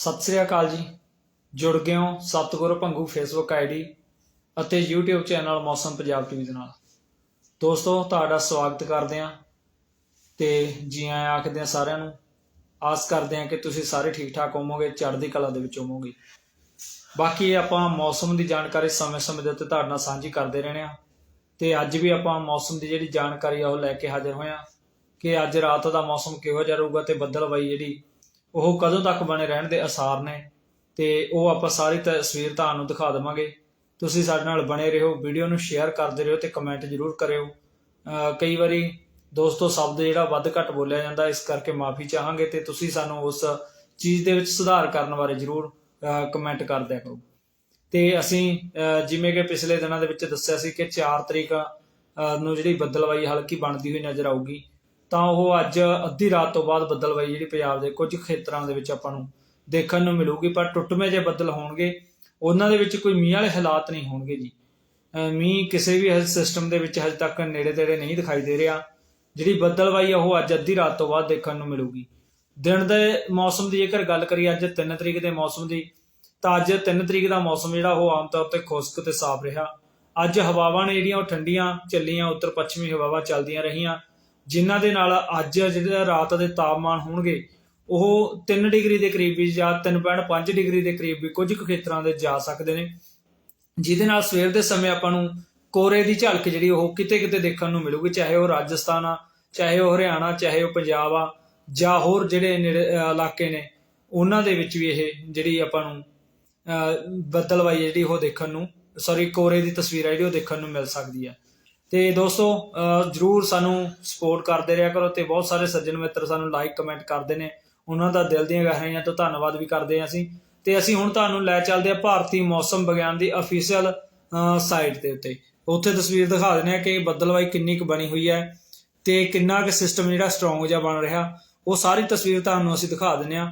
ਸਤਿ ਸ੍ਰੀ ਅਕਾਲ ਜੀ। ਜੁੜ ਗਏ ਹੋ ਸਤਿਗੁਰੂ ਭੰਗੂ ਫੇਸਬੁੱਕ ਆਈਡੀ ਅਤੇ YouTube channel Mausam Punjab TV ਦੇ ਨਾਲ। ਦੋਸਤੋ, ਤੁਹਾਡਾ ਸਵਾਗਤ ਕਰਦੇ ਹਾਂ ਤੇ ਜੀ ਆਇਆਂ ਆਖਦੇ ਹਾਂ ਸਾਰਿਆਂ ਨੂੰ, ਆਸ ਕਰਦੇ ਹਾਂ ਕਿ ਤੁਸੀਂ ਸਾਰੇ ਠੀਕ ਠਾਕ ਹੋਵੋਗੇ, ਚੜ੍ਹਦੀ ਕਲਾ ਦੇ ਵਿੱਚ ਹੋਵੋਗੇ। ਬਾਕੀ ਆਪਾਂ ਮੌਸਮ ਦੀ ਜਾਣਕਾਰੀ ਸਮੇਂ-ਸਮੇਂ ਦੇ ਉੱਤੇ ਤੁਹਾਡੇ ਨਾਲ ਸਾਂਝੀ ਕਰਦੇ ਰਹਿਣੇ ਆ ਤੇ ਅੱਜ ਵੀ ਆਪਾਂ ਮੌਸਮ ਦੀ ਜਿਹੜੀ ਜਾਣਕਾਰੀ ਆ ਉਹ ਲੈ ਕੇ ਹਾਜ਼ਰ ਹੋਏ ਆ ਕਿ ਅੱਜ ਰਾਤ ਦਾ ਮੌਸਮ ਕਿਹੋ ਜਿਹਾ ਰਹੂਗਾ ਤੇ ਬੱਦਲਬਾਈ ਜਿਹੜੀ ਉਹ ਕਦੋਂ ਤੱਕ ਬਣੇ ਰਹਿਣ ਦੇ ਅਸਾਰ ਨੇ ਤੇ ਉਹ ਆਪਾਂ ਸਾਰੀ ਤਸਵੀਰ ਤੁਹਾਨੂੰ ਦਿਖਾ ਦੇਵਾਂਗੇ। ਤੁਸੀਂ ਸਾਡੇ ਨਾਲ ਬਣੇ ਰਹੋ, ਵੀਡੀਓ ਨੂੰ ਸ਼ੇਅਰ ਕਰਦੇ ਰਹੋ ਤੇ ਕਮੈਂਟ ਜ਼ਰੂਰ ਕਰਿਓ। ਕਈ ਵਾਰੀ ਦੋਸਤੋ ਸ਼ਬਦ ਜਿਹੜਾ ਵੱਧ ਘੱਟ ਬੋਲਿਆ ਜਾਂਦਾ, ਇਸ ਕਰਕੇ ਮਾਫੀ ਚਾਹਾਂਗੇ ਤੇ ਤੁਸੀਂ ਸਾਨੂੰ ਉਸ ਚੀਜ਼ ਦੇ ਵਿੱਚ ਸੁਧਾਰ ਕਰਨ ਬਾਰੇ ਜ਼ਰੂਰ ਕਮੈਂਟ ਕਰ ਦਿਆ ਕਰੋ। ਤੇ ਅਸੀਂ ਜਿਵੇਂ ਕਿ ਪਿਛਲੇ ਦਿਨਾਂ ਦੇ ਵਿੱਚ ਦੱਸਿਆ ਸੀ ਕਿ 4 ਤਰੀਕ ਨੂੰ ਜਿਹੜੀ ਬੱਦਲਵਾਈ ਹਲਕੀ ਬਣਦੀ ਹੋਈ ਨਜ਼ਰ ਆਊਗੀ। ਤਾਂ ਉਹ ਅੱਜ ਅੱਧੀ ਰਾਤ ਤੋਂ ਬਾਅਦ ਬੱਦਲਵਾਈ ਜਿਹੜੀ ਪੰਜਾਬ ਦੇ ਕੁਝ ਖੇਤਰਾਂ ਦੇ ਵਿੱਚ ਆਪਾਂ ਨੂੰ ਦੇਖਣ ਨੂੰ ਮਿਲੂਗੀ, ਪਰ ਟੁੱਟਵੇਂ ਜੇ ਬੱਦਲ ਹੋਣਗੇ, ਉਹਨਾਂ ਦੇ ਵਿੱਚ ਕੋਈ ਮੀਂਹ ਵਾਲੇ ਹਾਲਾਤ ਨਹੀਂ ਹੋਣਗੇ ਜੀ। ਮੀਂਹ ਕਿਸੇ ਵੀ ਸਿਸਟਮ ਦੇ ਵਿੱਚ ਹਜੇ ਤੱਕ ਨੇੜੇ ਤੇੜੇ ਨਹੀਂ ਦਿਖਾਈ ਦੇ ਰਿਹਾ। ਜਿਹੜੀ ਬੱਦਲਵਾਈ ਆ, ਉਹ ਅੱਜ ਅੱਧੀ ਰਾਤ ਤੋਂ ਬਾਅਦ ਦੇਖਣ ਨੂੰ ਮਿਲੂਗੀ। ਦਿਨ ਦੇ ਮੌਸਮ ਦੀ ਜੇਕਰ ਗੱਲ ਕਰੀਏ, ਅੱਜ 3 ਤਰੀਕ ਦੇ ਮੌਸਮ ਦੀ, ਤਾਂ ਅੱਜ 3 ਤਰੀਕ ਦਾ ਮੌਸਮ ਜਿਹੜਾ, ਉਹ ਆਮ ਤੌਰ ਤੇ ਖੁਸ਼ਕ ਤੇ ਸਾਫ਼ ਰਿਹਾ। ਅੱਜ ਹਵਾਵਾਂ ਨੇ ਜਿਹੜੀਆਂ, ਉਹ ਠੰਡੀਆਂ ਚੱਲੀਆਂ ਉੱਤਰ ਪੱਛਮੀ ਹਵਾਵਾਂ ਚੱਲਦੀਆਂ ਰਹੀਆਂ। ਜਿਨ੍ਹਾਂ ਦੇ ਨਾਲ ਅੱਜ ਜਿਹੜਾ ਰਾਤ ਦੇ ਤਾਪਮਾਨ ਹੋਣਗੇ, ਉਹ 3 ਡਿਗਰੀ ਦੇ ਕਰੀਬ ਵੀ ਜਾਂ 3.5 ਡਿਗਰੀ ਦੇ ਕਰੀਬ ਵੀ ਕੁਝ ਕੁ ਖੇਤਰਾਂ ਦੇ ਜਾ ਸਕਦੇ ਨੇ। ਜਿਹਦੇ ਨਾਲ ਸਵੇਰ ਦੇ ਸਮੇਂ ਆਪਾਂ ਨੂੰ ਕੋਰੇ ਦੀ ਝਲਕ ਜਿਹੜੀ ਉਹ ਕਿਤੇ ਕਿਤੇ ਦੇਖਣ ਨੂੰ ਮਿਲੂਗੀ, ਚਾਹੇ ਉਹ ਰਾਜਸਥਾਨ ਆ, ਚਾਹੇ ਉਹ ਹਰਿਆਣਾ, ਚਾਹੇ ਉਹ ਪੰਜਾਬ ਆ, ਜਾਂ ਹੋਰ ਜਿਹੜੇ ਨੇੜੇ ਇਲਾਕੇ ਨੇ, ਉਹਨਾਂ ਦੇ ਵਿੱਚ ਵੀ ਇਹ ਜਿਹੜੀ ਆਪਾਂ ਨੂੰ, ਅਹ, ਬੱਦਲਵਾਈ ਜਿਹੜੀ ਉਹ ਦੇਖਣ ਨੂੰ ਸੌਰੀ ਕੋਰੇ ਦੀ ਤਸਵੀਰ ਹੈ ਜਿਹੜੀ ਉਹ ਦੇਖਣ ਨੂੰ ਮਿਲ ਸਕਦੀ ਹੈ ਤੇ ਦੋਸਤੋ ਜਰੂਰ ਸਾਨੂੰ ਸਪੋਰਟ ਕਰਦੇ ਰਿਹਾ ਕਰੋ ਤੇ ਬਹੁਤ ਸਾਰੇ ਸੱਜਣ ਮਿੱਤਰ ਸਾਨੂੰ ਲਾਈਕ ਕਮੈਂਟ ਕਰਦੇ ਨੇ। ਉਹਨਾਂ ਦਾ ਦਿਲ ਦੀਆਂ ਗਹਿਰਾਈਆਂ ਤੋਂ ਧੰਨਵਾਦ ਵੀ ਕਰਦੇ ਹਾਂ ਅਸੀਂ। ਤੇ ਅਸੀਂ ਹੁਣ ਤੁਹਾਨੂੰ ਲੈ ਚੱਲਦੇ ਆ ਭਾਰਤੀ ਮੌਸਮ ਵਿਗਿਆਨ ਦੀ ਅਫੀਸ਼ੀਅਲ ਸਾਈਟ ਦੇ ਉੱਤੇ। ਉੱਥੇ ਤਸਵੀਰ ਦਿਖਾ ਦਿੰਦੇ ਆ ਕਿ ਬੱਦਲਵਾਈ ਕਿੰਨੀ ਕੁ ਬਣੀ ਹੋਈ ਹੈ ਤੇ ਕਿੰਨਾ ਕੁ ਸਿਸਟਮ ਜਿਹੜਾ ਸਟਰੋਂਗ ਜਿਹਾ ਬਣ ਰਿਹਾ। ਉਹ ਸਾਰੀ ਤਸਵੀਰ ਤੁਹਾਨੂੰ ਅਸੀਂ ਦਿਖਾ ਦਿੰਦੇ ਆ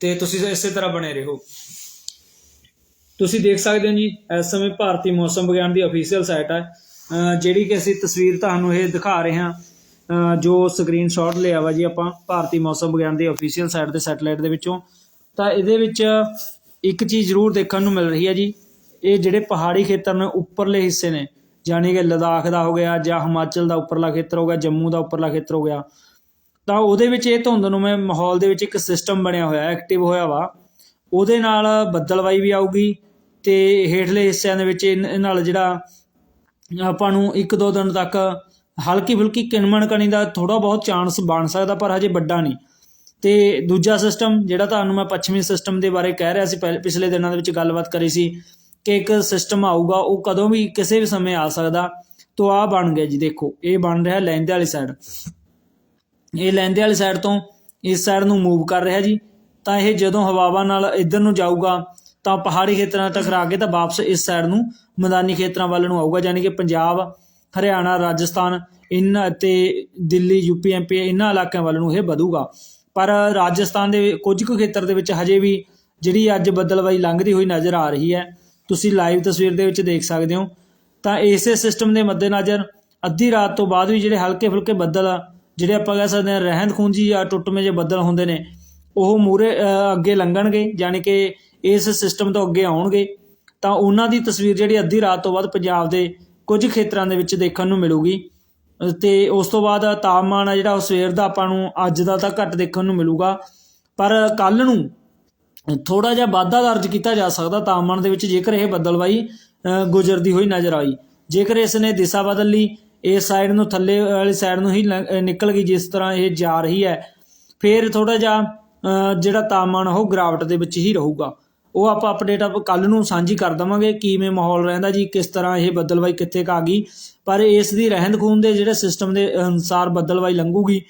ਤੇ ਤੁਸੀਂ ਇਸੇ ਤਰ੍ਹਾਂ ਬਣੇ ਰਹੋ। ਤੁਸੀਂ ਦੇਖ ਸਕਦੇ ਹੋ ਜੀ, ਇਸ ਸਮੇਂ ਭਾਰਤੀ ਮੌਸਮ ਵਿਗਿਆਨ ਦੀ ਅਫੀਸ਼ੀਅਲ ਸਾਈਟ ਹੈ। ਜਿਹੜੀ ਕਿ ਅਸੀਂ ਤਸਵੀਰ ਤੁਹਾਨੂੰ ਇਹ ਦਿਖਾ ਰਹੇ ਹਾਂ, ਅਹ ਜੋ ਸਕਰੀਨਸ਼ਾਟ ਲਿਆ ਵਾ ਜੀ ਆਪਾਂ ਭਾਰਤੀ ਮੌਸਮ ਵਿਗਿਆਨ ਦੀ ਅਫੀਸ਼ੀਅਲ ਸਾਈਟ ਦੇ ਸੈਟੇਲਾਈਟ ਦੇ ਵਿੱਚੋਂ, ਤਾਂ ਇਹਦੇ ਵਿੱਚ ਇੱਕ ਚੀਜ਼ ਜ਼ਰੂਰ ਦੇਖਣ ਨੂੰ ਮਿਲ ਰਹੀ ਹੈ ਜੀ, ਇਹ ਜਿਹੜੇ ਪਹਾੜੀ ਖੇਤਰ ਨੇ ਉੱਪਰਲੇ ਹਿੱਸੇ ਨੇ ਯਾਨੀ ਕਿ ਲਦਾਖ ਦਾ ਹੋ ਗਿਆ ਜਾਂ ਹਿਮਾਚਲ ਦਾ ਉੱਪਰਲਾ ਖੇਤਰ ਹੋ ਗਿਆ, ਜੰਮੂ ਦਾ ਉੱਪਰਲਾ ਖੇਤਰ ਹੋ ਗਿਆ, ਤਾਂ ਉਹਦੇ ਵਿੱਚ ਇਹ ਧੁੰਦ ਨੂੰ ਮੈਂ ਮਾਹੌਲ ਦੇ ਵਿੱਚ ਇੱਕ ਸਿਸਟਮ ਬਣਿਆ ਹੋਇਆ ਐਕਟਿਵ ਹੋਇਆ ਵਾ, ਉਹਦੇ ਨਾਲ ਬੱਦਲਵਾਈ ਵੀ ਆਊਗੀ ਤੇ ਹੇਠਲੇ ਹਿੱਸਿਆਂ ਦੇ ਵਿੱਚ ਇਹ ਇਹ ਨਾਲ ਜਿਹੜਾ ਆਪਾਂ ਨੂੰ ਇੱਕ ਦੋ ਦਿਨ ਤੱਕ ਹਲਕੀ ਫੁਲਕੀ ਕਿਣਮਣ ਕਣੀ ਦਾ ਥੋੜਾ ਬਹੁਤ ਚਾਂਸ ਬਣ ਸਕਦਾ, ਪਰ ਹਜੇ ਵੱਡਾ ਨਹੀਂ। ਤੇ ਦੂਜਾ ਸਿਸਟਮ ਜਿਹੜਾ ਤੁਹਾਨੂੰ ਮੈਂ ਪੱਛਮੀ ਸਿਸਟਮ ਦੇ ਬਾਰੇ ਕਹਿ ਰਿਹਾ ਸੀ, ਪਹਿ- ਪਿਛਲੇ ਦਿਨਾਂ ਦੇ ਵਿੱਚ ਗੱਲਬਾਤ ਕਰੀ ਸੀ ਕਿ ਇੱਕ ਸਿਸਟਮ ਆਊਗਾ, ਉਹ ਕਦੋਂ ਵੀ ਕਿਸੇ ਵੀ ਸਮੇਂ ਆ ਸਕਦਾ, ਤੋਂ ਆ ਬਣ ਗਿਆ ਜੀ, ਦੇਖੋ, ਇਹ ਬਣ ਰਿਹਾ ਲਹਿੰਦੇ ਵਾਲੀ ਸਾਈਡ ਇਹ ਲਹਿੰਦੇ ਵਾਲੀ ਸਾਈਡ ਤੋਂ ਇਸ ਸਾਈਡ ਨੂੰ ਮੂਵ ਕਰ ਰਿਹਾ ਜੀ, ਤਾਂ ਇਹ ਜਦੋਂ ਹਵਾਵਾਂ ਨਾਲ ਇੱਧਰ ਨੂੰ ਜਾਊਗਾ ਤਾਂ ਪਹਾੜੀ ਖੇਤਰਾਂ ਨਾਲ ਟਕਰਾ ਕੇ ਤਾਂ ਵਾਪਸ ਇਸ ਸਾਈਡ ਨੂੰ ਮੈਦਾਨੀ ਖੇਤਰਾਂ ਵੱਲ ਨੂੰ ਆਊਗਾ ਯਾਨੀ ਕਿ ਪੰਜਾਬ, ਹਰਿਆਣਾ, ਰਾਜਸਥਾਨ ਇਹਨਾਂ ਅਤੇ ਦਿੱਲੀ ਯੂਪੀ ਐਮਪੀ ਇਹਨਾਂ ਇਲਾਕਿਆਂ ਵੱਲ ਨੂੰ ਇਹ ਵਧੂਗਾ। ਪਰ ਰਾਜਸਥਾਨ ਦੇ ਕੁਝ ਕੁ ਖੇਤਰ ਦੇ ਵਿੱਚ ਹਜੇ ਵੀ ਜਿਹੜੀ ਅੱਜ ਬੱਦਲਬਾਈ ਲੰਘਦੀ ਹੋਈ ਨਜ਼ਰ ਆ ਰਹੀ ਹੈ, ਤੁਸੀਂ ਲਾਈਵ ਤਸਵੀਰ ਦੇ ਵਿੱਚ ਦੇਖ ਸਕਦੇ ਹੋ। ਤਾਂ ਇਸੇ ਸਿਸਟਮ ਦੇ ਮੱਦੇਨਜ਼ਰ ਅੱਧੀ ਰਾਤ ਤੋਂ ਬਾਅਦ ਵੀ ਜਿਹੜੇ ਹਲਕੇ ਫੁਲਕੇ ਬੱਦਲ ਜਿਹੜੇ ਆਪਾਂ ਕਹਿ ਸਕਦੇ ਹਾਂ ਰਹਿੰਦ ਖੂੰਜੀ ਜਾਂ ਟੁੱਟਵੇਂ ਜਿਹੇ ਬੱਦਲ ਹੁੰਦੇ ਨੇ, ਉਹ ਮੂਰੇ ਅੱਗੇ ਲੰਘਣਗੇ ਯਾਨੀ ਕਿ ਇਸ ਸਿਸਟਮ ਤੋਂ ਅੱਗੇ ਆਉਣਗੇ ਤਾਂ ਉਹਨਾਂ ਦੀ ਤਸਵੀਰ ਜਿਹੜੀ ਅੱਧੀ ਰਾਤ ਤੋਂ ਬਾਅਦ ਪੰਜਾਬ ਦੇ ਕੁਝ ਖੇਤਰਾਂ ਦੇ ਵਿੱਚ ਦੇਖਣ ਨੂੰ ਮਿਲੂਗੀ। ਅ, ਤੇ ਉਸ ਤੋਂ ਬਾਅਦ ਤਾਪਮਾਨ ਆ ਜਿਹੜਾ ਉਹ ਸਵੇਰ ਦਾ ਆਪਾਂ ਨੂੰ ਅੱਜ ਦਾ ਤਾਂ ਘੱਟ ਦੇਖਣ ਨੂੰ ਮਿਲੂਗਾ। ਪਰ ਕੱਲ ਨੂੰ ਥੋੜਾ ਜਿਹਾ ਵਾਧਾ ਦਰਜ ਕੀਤਾ ਜਾ ਸਕਦਾ ਤਾਪਮਾਨ ਦੇ ਵਿੱਚ ਜੇਕਰ ਇਹ ਬੱਦਲਵਾਈ ਗੁਜ਼ਰਦੀ ਹੋਈ ਨਜ਼ਰ ਆਈ। ਜੇਕਰ ਇਸ ਨੇ ਦਿਸ਼ਾ ਬਦਲ ਲਈ ਇਸ ਸਾਈਡ ਨੂੰ ਥੱਲੇ ਵਾਲੀ ਸਾਈਡ ਨੂੰ ਹੀ ਲੰਘ- ਨਿਕਲ ਗਈ ਜਿਸ ਤਰ੍ਹਾਂ ਇਹ ਜਾ ਰਹੀ ਹੈ ਫਿਰ ਥੋੜਾ ਜਿਹਾ ਜਿਹੜਾ ਤਾਪਮਾਨ ਉਹ ਗਿਰਾਵਟ ਦੇ ਵਿੱਚ ਹੀ ਰਹੂਗਾ। ਉਹ ਆਪਾਂ ਅਪਡੇਟ ਆਪ ਕੱਲ ਨੂੰ ਸਾਂਝੀ ਕਰ ਦਵਾਂਗੇ ਕਿਵੇਂ ਮਾਹੌਲ ਰਹਿੰਦਾ ਜੀ ਕਿਸ ਤਰ੍ਹਾਂ ਇਹ ਬੱਦਲਵਾਈ ਕਿੱਥੇ ਕੁ ਆ ਗਈ। ਪਰ ਇਸ ਦੀ ਰਹਿੰਦ ਖੂਨ ਦੇ ਜਿਹੜੇ ਸਿਸਟਮ ਦੇ ਅਨੁਸਾਰ ਬੱਦਲਵਾਈ ਲੰਘੂਗੀ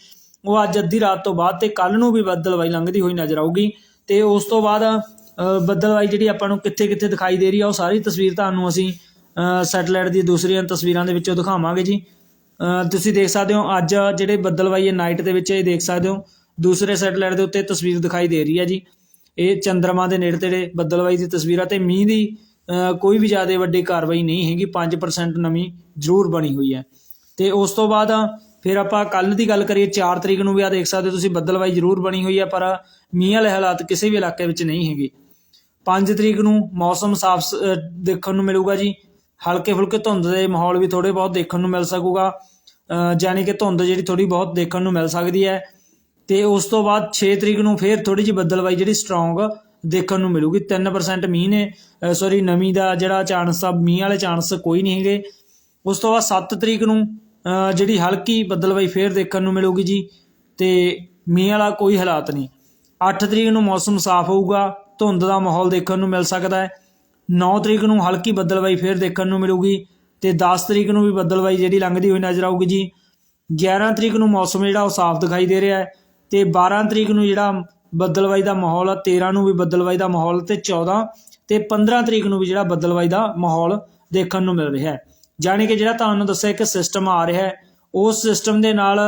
ਉਹ ਅੱਜ ਅੱਧੀ ਰਾਤ ਤੋਂ ਬਾਅਦ ਤੇ ਕੱਲ ਨੂੰ ਵੀ ਬੱਦਲਵਾਈ ਲੰਘਦੀ ਹੋਈ ਨਜ਼ਰ ਆਊਗੀ। ਤੇ ਉਸ ਤੋਂ ਬਾਅਦ ਅ, ਬੱਦਲਵਾਈ ਜਿਹੜੀ ਆਪਾਂ ਨੂੰ ਕਿੱਥੇ ਕਿੱਥੇ ਦਿਖਾਈ ਦੇ ਰਹੀ ਆ ਉਹ ਸਾਰੀ ਤਸਵੀਰ ਤੁਹਾਨੂੰ ਅਸੀਂ ਸੈਟੇਲਾਈਟ ਦੀ ਦੂਸਰੀਆਂ ਤਸਵੀਰਾਂ ਦੇ ਵਿੱਚੋਂ ਦਿਖਾਵਾਂਗੇ ਜੀ। ਤੁਸੀਂ ਦੇਖ ਸਕਦੇ ਹੋ ਅੱਜ ਜਿਹੜੇ ਬੱਦਲਵਾਈ ਹੈ ਨਾਈਟ ਦੇ ਵਿੱਚ ਇਹ ਦੇਖ ਸਕਦੇ ਹੋ। ਦੂਸਰੇ ਸੈਟੇਲਾਈਟ ਦੇ ਉੱਤੇ ਤਸਵੀਰ ਦਿਖਾਈ ਦੇ ਰਹੀ ਹੈ ਜੀ। ਇਹ ਚੰਦਰਮਾ ਦੇ ਨੇੜੇ ਤੇੜੇ ਬੱਦਲਵਾਈ ਦੀ ਤਸਵੀਰਾਂ ਤੇ ਮੀਂਹ ਦੀ ਕੋਈ ਵੀ ਜ਼ਿਆਦਾ ਵੱਡੀ ਕਾਰਵਾਈ ਨਹੀਂ ਹੈਗੀ 5% ਨਮੀ ਜ਼ਰੂਰ ਬਣੀ ਹੋਈ ਹੈ। ਤੇ ਉਸ ਤੋਂ ਬਾਅਦ ਫਿਰ ਆਪਾਂ ਕੱਲ ਦੀ ਗੱਲ ਕਰੀਏ 4 ਤਰੀਕ ਨੂੰ ਵੀ ਆ ਦੇਖ ਸਕਦੇ ਹੋ ਤੁਸੀਂ, ਬੱਦਲਵਾਈ ਜ਼ਰੂਰ ਬਣੀ ਹੋਈ ਹੈ, ਪਰ ਮੀਂਹ ਵਾਲੇ ਹਾਲਾਤ ਕਿਸੇ ਵੀ ਇਲਾਕੇ ਵਿੱਚ ਨਹੀਂ ਹੈਗੇ। 5 ਤਰੀਕ ਨੂੰ ਮੌਸਮ ਸਾਫ਼ ਸ- ਦੇਖਣ ਨੂੰ ਮਿਲੂਗਾ ਜੀ। ਹਲਕੇ ਫੁਲਕੇ ਧੁੰਦ ਦੇ ਮਾਹੌਲ ਵੀ ਥੋੜੇ ਬਹੁਤ ਦੇਖਣ ਨੂੰ ਮਿਲ ਸਕੂਗਾ। ਅਹ ਯਾਨੀ ਕਿ ਧੁੰਦ ਜਿਹੜੀ ਥੋੜੀ ਬਹੁਤ ਦੇਖਣ ਨੂੰ ਮਿਲ ਸਕਦੀ ਹੈ। ਤੇ ਉਸ ਤੋਂ ਬਾਅਦ 6 ਤਰੀਕ ਨੂੰ ਫੇਰ ਥੋੜੀ ਜਿਹੀ ਬੱਦਲਵਾਈ ਜਿਹੜੀ ਸਟਰੋਂਗ ਦੇਖਣ ਨੂੰ ਮਿਲੂਗੀ। 3% ਮੀਂਹ ਨੇ ਸੌਰੀ ਨਮੀ ਦਾ ਜਿਹੜਾ ਚਾਂਸ ਆ, ਮੀਂਹ ਵਾਲੇ ਚਾਂਸ ਕੋਈ ਨਹੀਂ ਹੈਗੇ। ਉਸ ਤੋਂ ਬਾਅਦ 7 ਤਰੀਕ ਨੂੰ ਜਿਹੜੀ ਹਲਕੀ ਬੱਦਲਵਾਈ ਫੇਰ ਦੇਖਣ ਨੂੰ ਮਿਲੂਗੀ ਜੀ, ਤੇ ਮੀਂਹ ਵਾਲਾ ਕੋਈ ਹਾਲਾਤ ਨਹੀਂ। 8 ਤਰੀਕ ਨੂੰ ਮੌਸਮ ਸਾਫ਼ ਹੋਊਗਾ, ਧੁੰਦ ਦਾ ਮਾਹੌਲ ਦੇਖਣ ਨੂੰ ਮਿਲ ਸਕਦਾ ਹੈ। 9 ਤਰੀਕ ਨੂੰ ਹਲਕੀ ਬੱਦਲਵਾਈ ਫੇਰ ਦੇਖਣ ਨੂੰ ਮਿਲੂਗੀ, ਤੇ 10 ਤਰੀਕ ਨੂੰ ਵੀ ਬੱਦਲਵਾਈ ਜਿਹੜੀ ਲੰਘਦੀ ਹੋਈ ਨਜ਼ਰ ਆਊਗੀ ਜੀ। 11 ਤਰੀਕ ਨੂੰ ਮੌਸਮ ਜਿਹੜਾ ਉਹ ਸਾਫ਼ ਦਿਖਾਈ ਦੇ ਰਿਹਾ ਹੈ। ਤੇ 12 ਤਰੀਕ ਨੂੰ ਜਿਹੜਾ ਬੱਦਲਵਾਈ ਦਾ ਮਾਹੌਲ ਆ 13 ਨੂੰ ਵੀ ਬੱਦਲਵਾਈ ਦਾ ਮਾਹੌਲ ਤੇ 14 ਤੇ 15 ਤਰੀਕ ਨੂੰ ਵੀ ਜਿਹੜਾ ਬੱਦਲਵਾਈ ਦਾ ਮਾਹੌਲ ਦੇਖਣ ਨੂੰ ਮਿਲ ਰਿਹਾ ਹੈ। ਜਾਣੀ ਕਿ ਜਿਹੜਾ ਤੁਹਾਨੂੰ ਦੱਸਿਆ ਇੱਕ ਸਿਸਟਮ ਆ ਰਿਹਾ ਹੈ, ਉਸ ਸਿਸਟਮ ਦੇ ਨਾਲ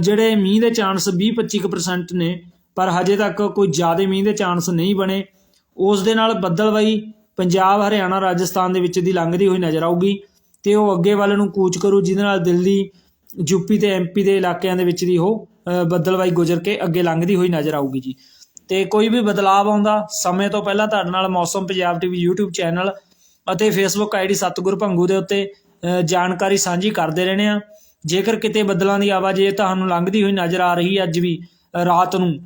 ਜਿਹੜੇ ਮੀਂਹ ਦੇ ਚਾਂਸ 20-25% ਨੇ, ਪਰ ਹਜੇ ਤੱਕ ਕੋਈ ਜ਼ਿਆਦਾ ਮੀਂਹ ਦੇ ਚਾਂਸ ਨਹੀਂ ਬਣੇ। ਉਸ ਦੇ ਨਾਲ ਬੱਦਲਵਾਈ ਪੰਜਾਬ, ਹਰਿਆਣਾ, ਰਾਜਸਥਾਨ ਦੇ ਵਿੱਚ ਦੀ ਲੰਘਦੀ ਹੋਈ ਨਜ਼ਰ ਆਊਗੀ ਤੇ ਉਹ ਅੱਗੇ ਵੱਲ ਨੂੰ ਕੂਚ ਕਰੂ, ਜਿਹਦੇ ਨਾਲ ਦਿੱਲੀ ਯੂਪੀ ਤੇ ਐਮਪੀ ਦੇ ਇਲਾਕਿਆਂ ਦੇ ਵਿੱਚ ਦੀ ਉਹ ਬੱਦਲਵਾਈ ਗੁਜ਼ਰ ਕੇ ਅੱਗੇ ਲੰਘਦੀ ਹੋਈ ਨਜ਼ਰ ਆਊਗੀ ਜੀ। ਤੇ ਕੋਈ ਵੀ ਬਦਲਾਅ ਆਉਂਦਾ, ਸਮੇਂ ਤੋਂ ਪਹਿਲਾਂ ਤੁਹਾਡੇ ਨਾਲ Mausam Punjab TV YouTube channel ਅਤੇ Facebook ਆਈਡੀ ਸਤਗੁਰ ਭੰਗੂ ਦੇ ਉੱਤੇ ਜਾਣਕਾਰੀ ਸਾਂਝੀ ਕਰਦੇ ਰਹਿਣੇ ਆ ਜੇਕਰ ਕਿਤੇ ਬੱਦਲਾਂ ਦੀ ਆਵਾਜ਼ ਇਹ ਤੁਹਾਨੂੰ ਲੰਘਦੀ ਹੋਈ ਨਜ਼ਰ ਆ ਰਹੀ ਅੱਜ ਵੀ ਰਾਤ ਨੂੰ,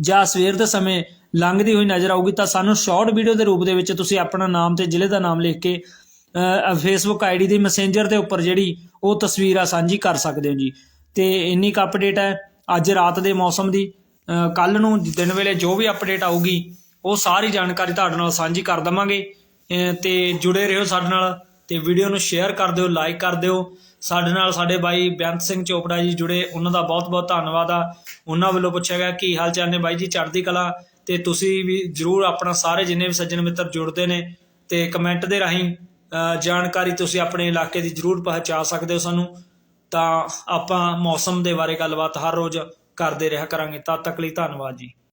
ਜਾਂ ਸਵੇਰ ਦੇ ਸਮੇਂ ਲੰਘਦੀ ਹੋਈ ਨਜ਼ਰ ਆਊਗੀ, ਤਾਂ ਸਾਨੂੰ ਸ਼ਾਰਟ ਵੀਡੀਓ ਦੇ ਰੂਪ ਦੇ ਵਿੱਚ ਤੁਸੀਂ ਆਪਣਾ ਨਾਮ ਤੇ ਜ਼ਿਲ੍ਹੇ ਦਾ ਨਾਮ ਲਿਖ ਕੇ ਫੇਸਬੁੱਕ ਆਈਡੀ ਦੀ ਮੈਸੇਂਜਰ ਦੇ ਉੱਪਰ ਜਿਹੜੀ ਉਹ ਤਸਵੀਰ ਆ ਸਾਂਝੀ ਕਰ ਸਕਦੇ ਹੋ ਜੀ। ਤੇ ਇੰਨੀ ਕੁ ਅਪਡੇਟ ਹੈ ਅੱਜ ਰਾਤ ਦੇ ਮੌਸਮ ਦੀ। ਕੱਲ ਨੂੰ ਦਿਨ ਵੇਲੇ ਜੋ ਵੀ ਅਪਡੇਟ ਆਊਗੀ, ਉਹ ਸਾਰੀ ਜਾਣਕਾਰੀ ਤੁਹਾਡੇ ਨਾਲ ਸਾਂਝੀ ਕਰ ਦਵਾਂਗੇ। ਅਹ ਤੇ ਜੁੜੇ ਰਹੋ ਸਾਡੇ ਨਾਲ ਤੇ ਵੀਡੀਓ ਨੂੰ ਸ਼ੇਅਰ ਕਰ ਦਿਓ ਲਾਈਕ ਕਰ ਦਿਓ। ਸਾਡੇ ਨਾਲ ਸਾਡੇ ਬਾਈ ਬੇਅੰਤ ਸਿੰਘ ਚੋਪੜਾ ਜੀ ਜੁੜੇ, ਉਹਨਾਂ ਦਾ ਬਹੁਤ-ਬਹੁਤ ਧੰਨਵਾਦ ਆ। ਉਹਨਾਂ ਵੱਲੋਂ ਪੁੱਛਿਆ ਗਿਆ, ਕੀ ਹਾਲ ਚਾਲ ਨੇ ਬਾਈ ਜੀ? ਚੜ੍ਹਦੀ ਕਲਾ? ਤੇ ਤੁਸੀਂ ਵੀ ਜਰੂਰ ਆਪਣਾ ਸਾਰੇ ਜਿੰਨੇ ਵੀ ਸੱਜਣ ਮਿੱਤਰ ਜੁੜਦੇ ਨੇ ਤੇ ਕਮੈਂਟ ਦੇ ਰਾਹੀਂ ਜਾਣਕਾਰੀ ਤੁਸੀਂ ਆਪਣੇ ਇਲਾਕੇ ਦੀ ਜਰੂਰ ਪਹੁੰਚਾ ਸਕਦੇ ਹੋ ਸਾਨੂੰ। ਤਾਂ ਆਪਾਂ ਮੌਸਮ ਦੇ ਬਾਰੇ ਗੱਲਬਾਤ ਹਰ ਰੋਜ਼ ਕਰਦੇ ਰਿਹਾ ਕਰਾਂਗੇ। ਤਦ ਤੱਕ ਲਈ ਧੰਨਵਾਦ ਜੀ।